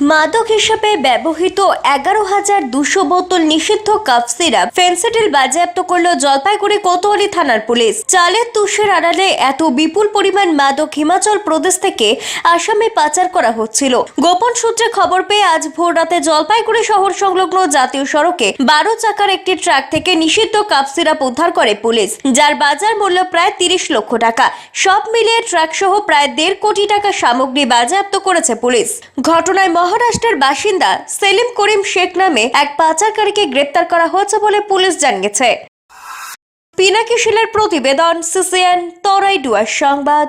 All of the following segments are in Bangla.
মাদক হিসেবে ব্যবহৃত এগারো হাজার দুশো বোতল নিষিদ্ধ কাফ সিরাপ ফেন্সিডিল বাজেয়াপ্ত করল জলপাইগুড়ি কোতোয়ালি থানার পুলিশ। চালের তুষের আড়ালে এত বিপুল পরিমাণ মাদক হিমাচল প্রদেশ থেকে আসামে পাচার করা হচ্ছিল। গোপন সূত্রে খবর পেয়ে আজ ভোর রাতে জলপাইগুড়ি শহর সংলগ্ন জাতীয় সড়কে বারো চাকার একটি ট্রাক থেকে নিষিদ্ধ কাপ সিরাপ উদ্ধার করে পুলিশ, যার বাজার মূল্য প্রায় তিরিশ লক্ষ টাকা। সব মিলিয়ে ট্রাক সহ প্রায় দেড় কোটি টাকা সামগ্রী বাজেয়াপ্ত করেছে পুলিশ। ঘটনায় মহারাষ্ট্রের বাসিন্দা সেলিম করিম শেখ নামে এক পাচারকারীকে গ্রেপ্তার করা হয়েছে বলে পুলিশ জানিয়েছে। পিনাকি শিলের প্রতিবেদন, সিসিএন, তরাই ডুয়ার সংবাদ।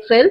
Excel.